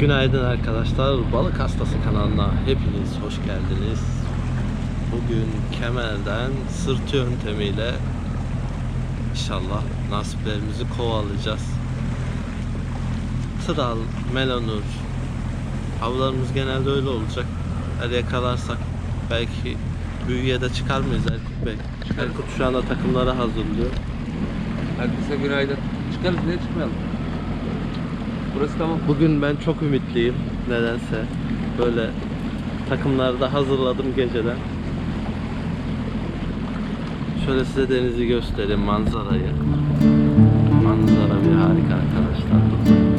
Günaydın arkadaşlar. Balık Hastası kanalına hepiniz hoş geldiniz. Bugün Kemer'den sırt yöntemiyle inşallah nasiplerimizi kovalayacağız. Tral, melanur. Avlarımız genelde öyle olacak. Eğer yakalarsak belki büyüye de çıkar mıyız Erkut Bey? Erkut şu anda takımları hazırlıyor. Herkese günaydın. Çıkarız niye çıkmayalım? Burası tamam. Bugün ben çok ümitliyim nedense. Böyle takımları da hazırladım geceden. Şöyle size denizi göstereyim manzarayı. Manzara bir harika arkadaşlar.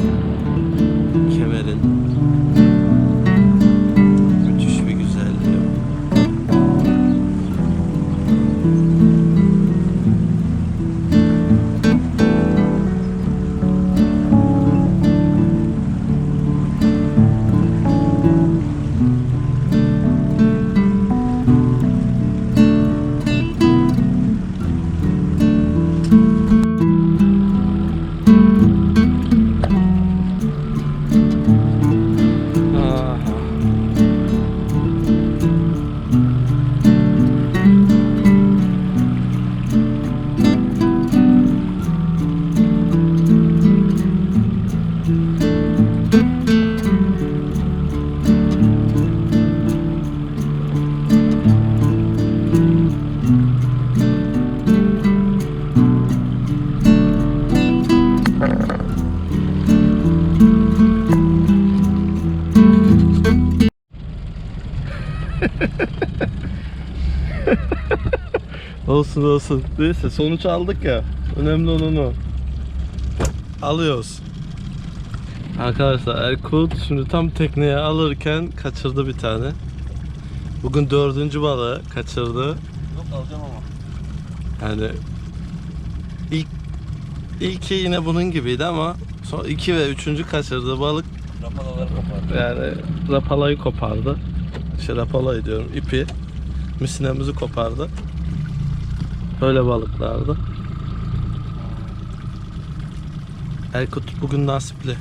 Olsun olsun. Neyse sonuç aldık ya. Önemli olan o. Alıyoruz. Arkadaşlar Erkut şimdi tam tekneye alırken kaçırdı bir tane. Bugün dördüncü balığı kaçırdı. Yok alacağım ama. Yani ilk ilki yine bunun gibiydi ama son iki ve üçüncü kaçırdığı balık Rapalaları kopardı. yani rapalayı kopardı. İşte rapalayı diyorum ipi. Misinemizi kopardı. Böyle balıklardı. Erkut bugün nasipli.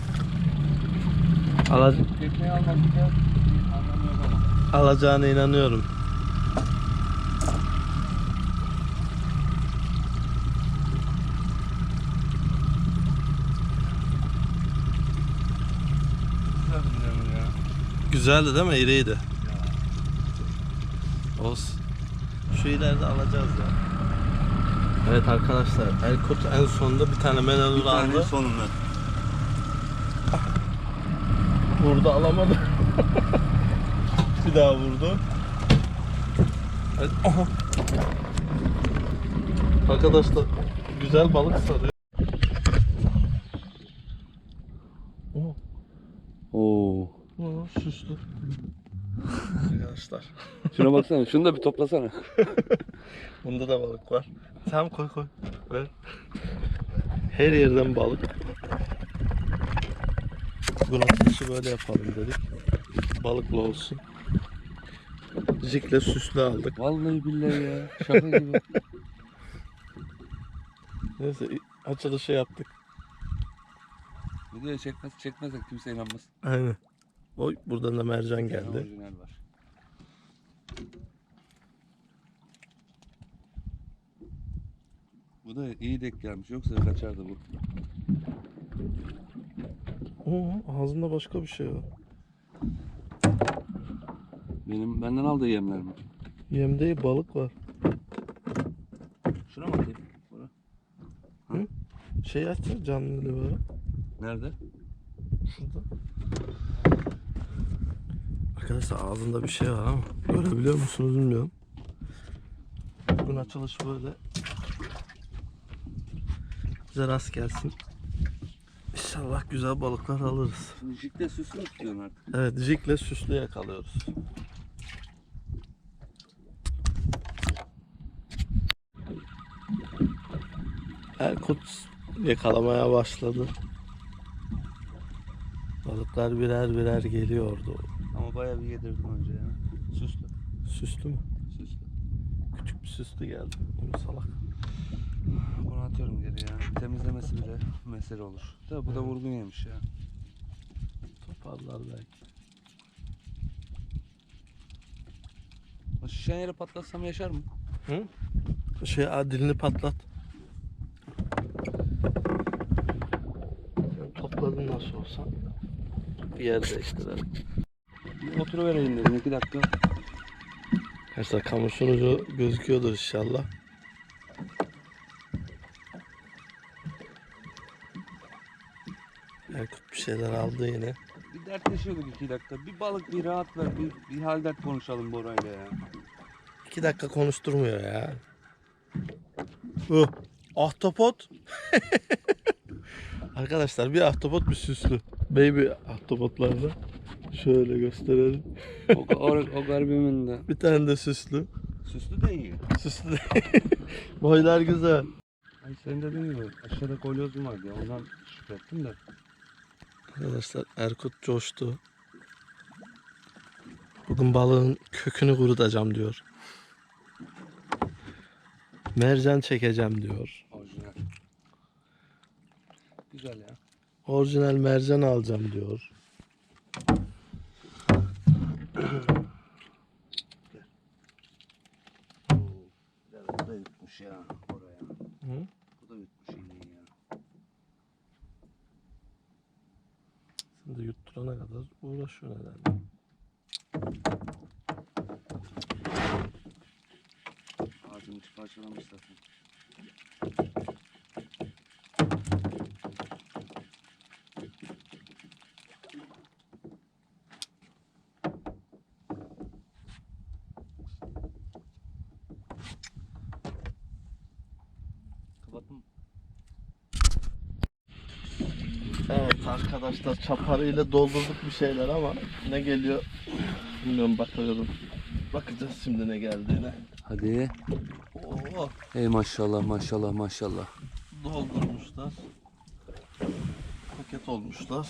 Ala- Tekneyi almak ya. Anlamı yok ama. alacağına inanıyorum. Güzeldi değil mi? İriydi. Olsun. Şu ileride alacağız ya. Evet arkadaşlar Erkut en sonunda bir tane menelur aldı. sonunda. Vurdu alamadı. bir daha vurdu. Evet, aha. Arkadaşlar güzel balık sarıyor. Oh, Oo. oh, süslü. Arkadaşlar. Şuna baksana. Şunu da bir toplasana. Bunda da balık var. Tamam koy koy. Ver. Her yerden balık. Bugün atışı böyle yapalım dedik. Balıklı olsun. Jikle süslü aldık. Vallahi billahi ya. Şaka gibi. Neyse açılışı yaptık. Video çekmez, çekmezsek kimse inanmaz. Aynen. Oy buradan da mercan geldi. Orijinal var. Bu da iyi denk gelmiş. Yoksa kaçardı bu. Oo, ağzında başka bir şey var. Benim benden aldığı yemler mi? Yem değil balık var. Şuna mı atayım? Bura. Şey açsana canlı böyle. Nerede? Şurada. Arkadaşlar ağzında bir şey var ama görebiliyor musunuz bilmiyorum. Bugün açılış böyle. Bize rast gelsin. İnşallah güzel balıklar alırız. Jikle süslü mü tutuyorsun artık? Evet jikle süslü yakalıyoruz. Erkut yakalamaya başladı. Balıklar birer birer geliyordu. Ama bayağı bir yedirdim önce ya. Süslü. Süslü mü? Süslü. Küçük bir süslü geldi. Onu salak. Bunu atıyorum geri ya. Temizlemesi bile mesele olur. Tabi bu da vurgun yemiş ya. Topu yaparlar belki. O şişen yere patlatsam yaşar mı? Hı? Şey dilini patlat. Sen topladın nasıl olsa. Bir yer değiştirelim. Bir oturuvereyim dedim iki dakika. Arkadaşlar kamışın ucu gözüküyordur inşallah. Erkut bir şeyler aldı yine. Bir dertleşiyorduk iki dakika. Bir balık bir rahat ver. Bir, bir hal dert konuşalım Bora'yla ya. İki dakika konuşturmuyor ya. Oh, ahtapot. Arkadaşlar bir ahtapot bir süslü. Baby ahtapotlarda. Şöyle gösterelim. O, o, o garibimin de. Bir tane de süslü. Süslü de iyi. Süslü. Boylar güzel. Ay senin dediğin gibi aşağıda kolyozum vardı ya ondan şüphe ettim de. Arkadaşlar Erkut coştu. Bugün balığın kökünü kurutacağım diyor. Mercan çekeceğim diyor. Orijinal. Güzel ya. Orijinal mercan alacağım diyor. Bu da yutmuş ya oraya. Hı? Bu da yutmuş iğneyi ya. Sen de yutturana kadar uğraşıyor herhalde. İçi parçalamış zaten. Kapattım. Evet arkadaşlar çaparıyla doldurduk bir şeyler ama ne geliyor bilmiyorum bakıyorum. Bakacağız şimdi ne geldiğine. Hadi. Oo, Ey maşallah maşallah maşallah. doldurmuşlar. Paket olmuşlar.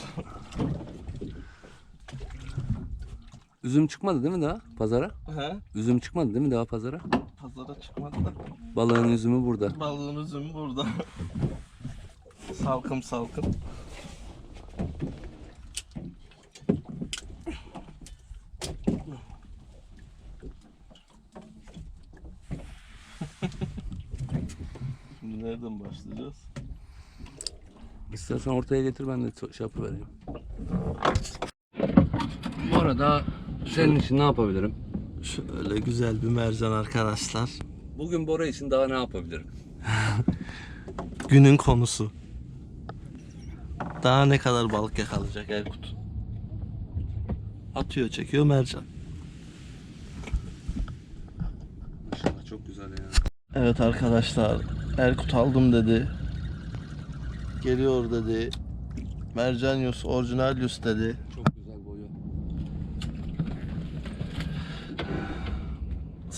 Üzüm çıkmadı değil mi daha pazara? He? Üzüm çıkmadı değil mi daha pazara? Pazara çıkmadı da. Balığın üzümü burada. Balığın üzümü burada. salkım salkım. Şimdi nereden başlayacağız? İstersen ortaya getir ben de şey yapıvereyim. Bu arada senin için ne yapabilirim? Şöyle güzel bir mercan arkadaşlar. Bugün Bora için daha ne yapabilirim? Günün konusu. Daha ne kadar balık yakalayacak Erkut? Atıyor çekiyor mercan. Maşallah çok güzel ya. Evet arkadaşlar Erkut aldım dedi. Geliyor dedi. Mercanius orijinalius dedi. Çok güzel boyu.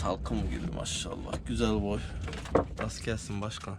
Salkım gibi maşallah. Güzel boy. Rast gelsin başkan.